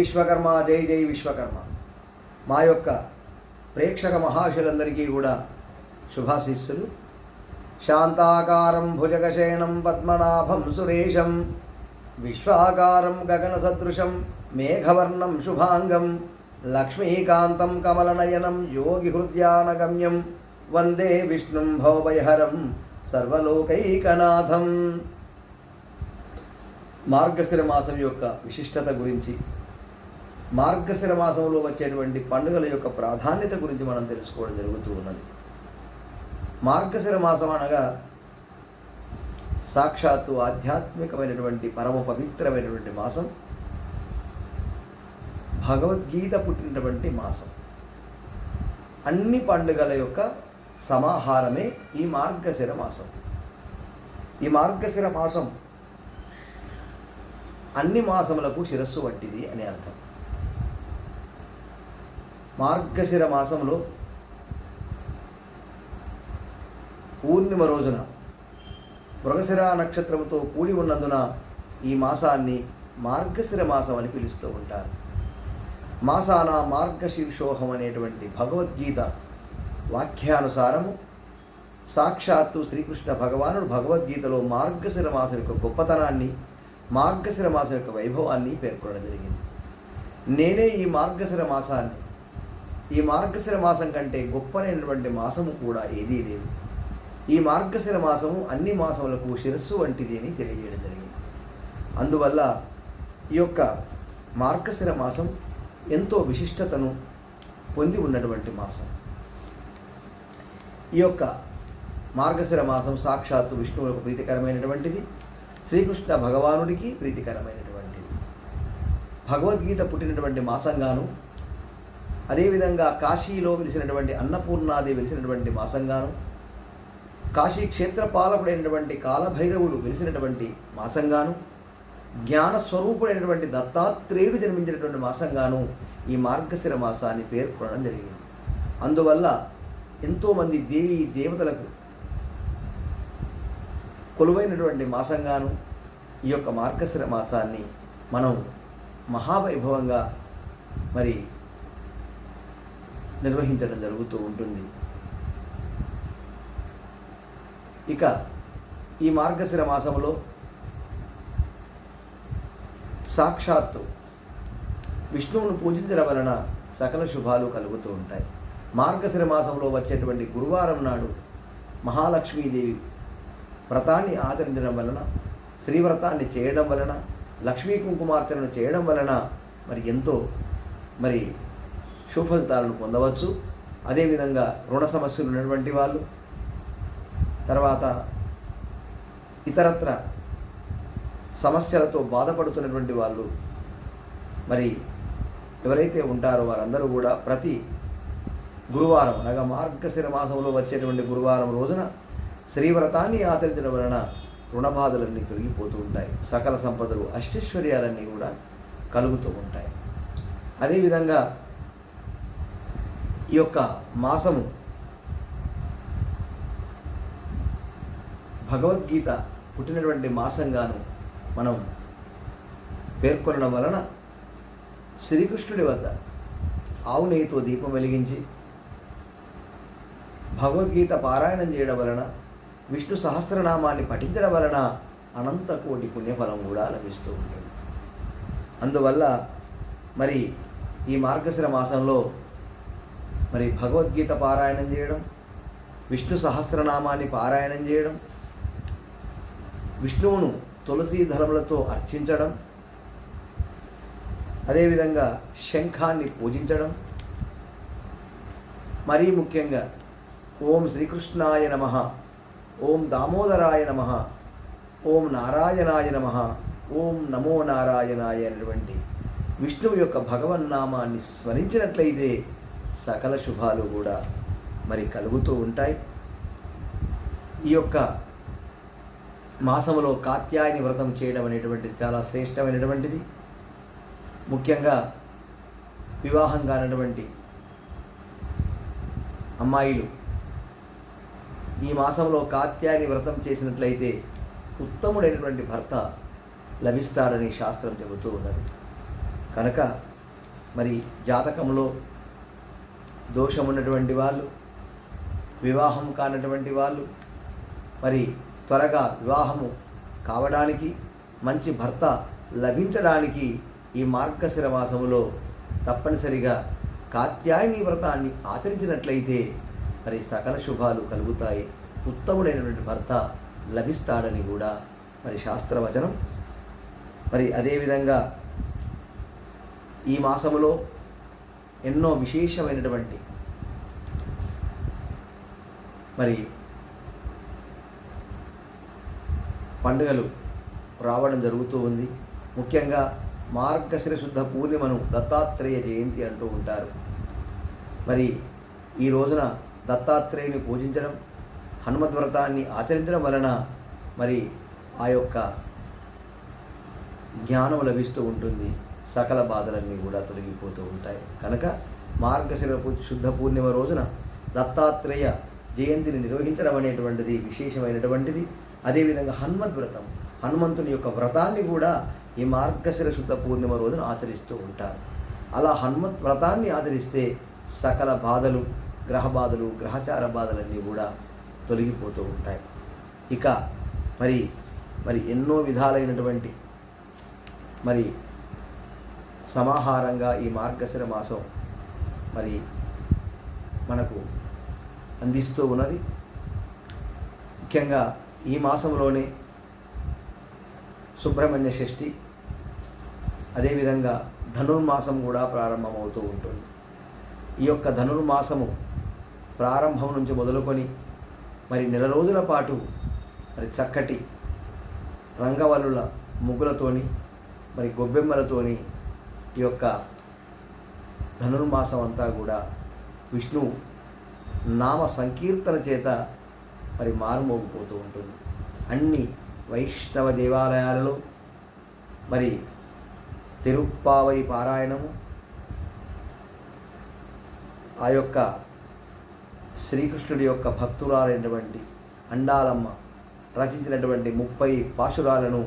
విశ్వకర్మ జై జై విశ్వకర్మ. మా యొక్క ప్రేక్షక మహాశులందరికీ కూడా శుభాశిస్సులు. శాంతాకారం భుజగశయనం పద్మనాభం సురేశం విశ్వాకారం గగన సదృశం మేఘవర్ణం శుభాంగం లక్ష్మీకాంతం కమలనయనం యోగి హృద్యానగమ్యం వందే విష్ణుం భవభయహరం సర్వలోకైకనాథం. మార్గశిర మాసం యొక్క విశిష్టత గురించి మార్గశిర మాసంలో వచ్చేటువంటి పండుగల యొక్క ప్రాధాన్యత గురించి మనం తెలుసుకోవడం జరుగుతూ ఉన్నది. మార్గశిర మాసం అనగా సాక్షాత్తు ఆధ్యాత్మికమైనటువంటి పరమ పవిత్రమైనటువంటి మాసం. భగవద్గీత పుట్టినటువంటి మాసం. అన్ని పండుగల యొక్క సమాహారమే ఈ మార్గశిర మాసం. ఈ మార్గశిర మాసం అన్ని మాసములకు శిరస్సు వంటిది అని అర్థం. మార్గశిర మాసంలో పూర్ణిమ రోజున మృగశిర నక్షత్రముతో కూడి ఉన్నందున ఈ మాసాన్ని మార్గశిర మాసం అని పిలుస్తూ ఉంటారు. మాసాన మార్గశీర్షోహం అనేటువంటి భగవద్గీత వాక్యానుసారము సాక్షాత్తు శ్రీకృష్ణ భగవానుడు భగవద్గీతలో మార్గశిర మాసం యొక్క గొప్పతనాన్ని మార్గశిర మాసం యొక్క వైభవాన్ని పేర్కొనడం జరిగింది. నేనే ఈ మార్గశిర మాసాన్ని ఈ మార్గశిర మాసం కంటే గొప్పనైనటువంటి మాసము కూడా ఏదీ లేదు. ఈ మార్గశిర మాసము అన్ని మాసములకు శిరస్సు వంటిది అని తెలియజేయడం జరిగింది. అందువల్ల ఈ యొక్క మార్గశిర మాసం ఎంతో విశిష్టతను పొంది ఉన్నటువంటి మాసం. ఈ యొక్క మార్గశిర మాసం సాక్షాత్తు విష్ణువులకు ప్రీతికరమైనటువంటిది శ్రీకృష్ణ భగవానుడికి ప్రీతికరమైనటువంటిది. భగవద్గీత పుట్టినటువంటి మాసంగాను అదేవిధంగా కాశీలో వెలిసినటువంటి అన్నపూర్ణాది వెలిసినటువంటి మాసంగాను కాశీ క్షేత్ర పాలకుడైనటువంటి కాలభైరవులు వెలిసినటువంటి మాసంగాను జ్ఞానస్వరూపుడైనటువంటి దత్తాత్రేయుడు జన్మించినటువంటి మాసంగాను ఈ మార్గశిర మాసాన్ని పేర్కొనడం జరిగింది. అందువల్ల ఎంతోమంది దేవీ దేవతలకు కొలువైనటువంటి మాసంగాను ఈ యొక్క మార్గశిర మాసాన్ని మనం మహావైభవంగా మరి నిర్వహించడం జరుగుతూ ఉంటుంది. ఇక ఈ మార్గశిర మాసంలో సాక్షాత్తు విష్ణువును పూజించడం వలన సకల శుభాలు కలుగుతూ ఉంటాయి. మార్గశిర మాసంలో వచ్చేటువంటి గురువారం నాడు మహాలక్ష్మీదేవి వ్రతాన్ని ఆచరించడం వలన శ్రీవ్రతాన్ని చేయడం వలన లక్ష్మీ కుంకుమార్చనను చేయడం వలన మరి ఎంతో మరి శుభఫలితాలను పొందవచ్చు. అదేవిధంగా రుణ సమస్యలు ఉన్నటువంటి వాళ్ళు తర్వాత ఇతరత్ర సమస్యలతో బాధపడుతున్నటువంటి వాళ్ళు మరి ఎవరైతే ఉంటారో వారందరూ కూడా ప్రతి గురువారం అనగా మార్గశిర మాసంలో వచ్చేటువంటి గురువారం రోజున శ్రీవ్రతాన్ని ఆచరించడం వలన రుణబాధలన్నీ తొలగిపోతూ ఉంటాయి. సకల సంపదలు అష్టైశ్వర్యాలన్నీ కూడా కలుగుతూ ఉంటాయి. అదేవిధంగా ఈ యొక్క మాసము భగవద్గీత పుట్టినటువంటి మాసంగాను మనం పేర్కొనడం వలన శ్రీకృష్ణుడి వద్ద ఆవు నెయ్యితో దీపం వెలిగించి భగవద్గీత పారాయణం చేయడం వలన విష్ణు సహస్రనామాన్ని పఠించడం వలన అనంత కోటి పుణ్యఫలం కూడా లభిస్తూ ఉంటుంది. అందువల్ల మరి ఈ మార్గశిర మాసంలో మరి భగవద్గీత పారాయణం చేయడం విష్ణు సహస్రనామాన్ని పారాయణం చేయడం విష్ణువును తులసీ ధరములతో అర్చించడం అదేవిధంగా శంఖాన్ని పూజించడం మరీ ముఖ్యంగా ఓం శ్రీకృష్ణాయ నమ ఓం దామోదరాయ నమ ఓం నారాయణాయ నమ ఓం నమో నారాయణాయ అనేటువంటి విష్ణువు యొక్క భగవన్నామాన్ని స్మరించినట్లయితే సకల శుభాలు కూడా మరి కలుగుతూ ఉంటాయి. ఈ యొక్క మాసములో కాత్యాయని వ్రతం చేయడం అనేటువంటిది చాలా శ్రేష్టమైనటువంటిది. ముఖ్యంగా వివాహం కానటువంటి అమ్మాయిలు ఈ మాసంలో కాత్యాయని వ్రతం చేసినట్లయితే ఉత్తముడైనటువంటి భర్త లభిస్తాడని శాస్త్రం చెబుతూ ఉన్నది. కనుక మరి జాతకంలో దోషం ఉన్నటువంటి వాళ్ళు వివాహం కానటువంటి వాళ్ళు మరి త్వరగా వివాహము కావడానికి మంచి భర్త లభించడానికి ఈ మార్గశిర మాసములో తప్పనిసరిగా కాత్యాయని వ్రతాన్ని ఆచరించినట్లయితే మరి సకల శుభాలు కలుగుతాయి. ఉత్తముడైనటువంటి భర్త లభిస్తాడని కూడా మరి శాస్త్రవచనం. మరి అదేవిధంగా ఈ మాసములో ఎన్నో విశేషమైనటువంటి మరి పండుగలు రావడం జరుగుతూ ఉంది. ముఖ్యంగా మార్గశిర శుద్ధ పూర్ణిమను దత్తాత్రేయ జయంతి అంటూ ఉంటారు. మరి ఈ రోజున దత్తాత్రేయుని పూజించడం హనుమత్ వ్రతాన్ని ఆచరించడం వలన మరి ఆ యొక్క జ్ఞానం లభిస్తూ ఉంటుంది. సకల బాధలన్నీ కూడా తొలగిపోతూ ఉంటాయి. కనుక మార్గశిర శుద్ధ పూర్ణిమ రోజున దత్తాత్రేయ జయంతిని నిర్వహించడం అనేటువంటిది విశేషమైనటువంటిది. అదేవిధంగా హనుమద్ వ్రతం హనుమంతుని యొక్క వ్రతాన్ని కూడా ఈ మార్గశిర శుద్ధ పూర్ణిమ రోజున ఆచరిస్తూ ఉంటారు. అలా హనుమత్ వ్రతాన్ని ఆచరిస్తే సకల బాధలు గ్రహ బాధలు గ్రహచార బాధలన్నీ కూడా తొలగిపోతూ ఉంటాయి. ఇక మరి మరి ఎన్నో విధాలైనటువంటి మరి సమాహారంగా ఈ మార్గశిర మాసం మరి మనకు అందిస్తూ ఉన్నది. ముఖ్యంగా ఈ మాసంలోనే సుబ్రహ్మణ్య షష్ఠి అదేవిధంగా ధనుర్మాసం కూడా ప్రారంభమవుతూ ఉంటుంది. ఈ యొక్క ధనుర్మాసము ప్రారంభం నుంచి మొదలుకొని మరి నెల రోజుల పాటు మరి చక్కటి రంగవల్లుల ముగ్గులతోని మరి గొబ్బెమ్మలతోని ఈ యొక్క ధనుర్మాసం అంతా కూడా విష్ణు నామ సంకీర్తన చేత మరి మారుమోగిపోతూ ఉంటుంది. అన్ని వైష్ణవ దేవాలయాలలో మరి తిరుప్పావై పారాయణము ఆ యొక్క శ్రీకృష్ణుడి యొక్క భక్తురాలైనటువంటి అండాలమ్మ రచించినటువంటి ముప్పై పాశురాలను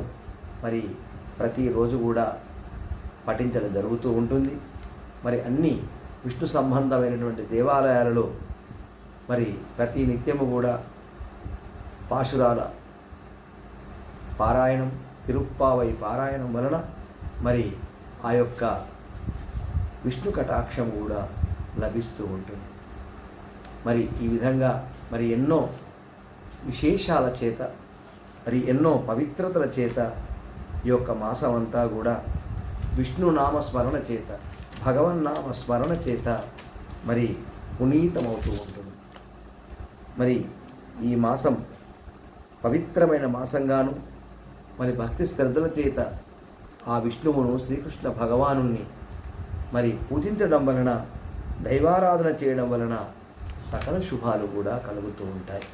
మరి ప్రతిరోజు కూడా పఠించడం జరుగుతూ ఉంటుంది. మరి అన్ని విష్ణు సంబంధమైనటువంటి దేవాలయాలలో మరి ప్రతి నిత్యము కూడా పాశురాల పారాయణం తిరుప్పావై పారాయణం వలన మరి ఆ యొక్క విష్ణు కటాక్షం కూడా లభిస్తూ ఉంటుంది. మరి ఈ విధంగా మరి ఎన్నో విశేషాల చేత మరి ఎన్నో పవిత్రతల చేత ఈ యొక్క మాసం అంతా కూడా విష్ణు నామ స్మరణ చేత భగవన్నామ స్మరణ చేత మరి పునీతమవుతూ ఉంటుంది. మరి ఈ మాసం పవిత్రమైన మాసంగాను మరి భక్తి శ్రద్ధల చేత ఆ విష్ణువును శ్రీకృష్ణ భగవాను మరి పూజించడం వలన దైవారాధన చేయడం వలన సకల శుభాలు కూడా కలుగుతూ ఉంటాయి.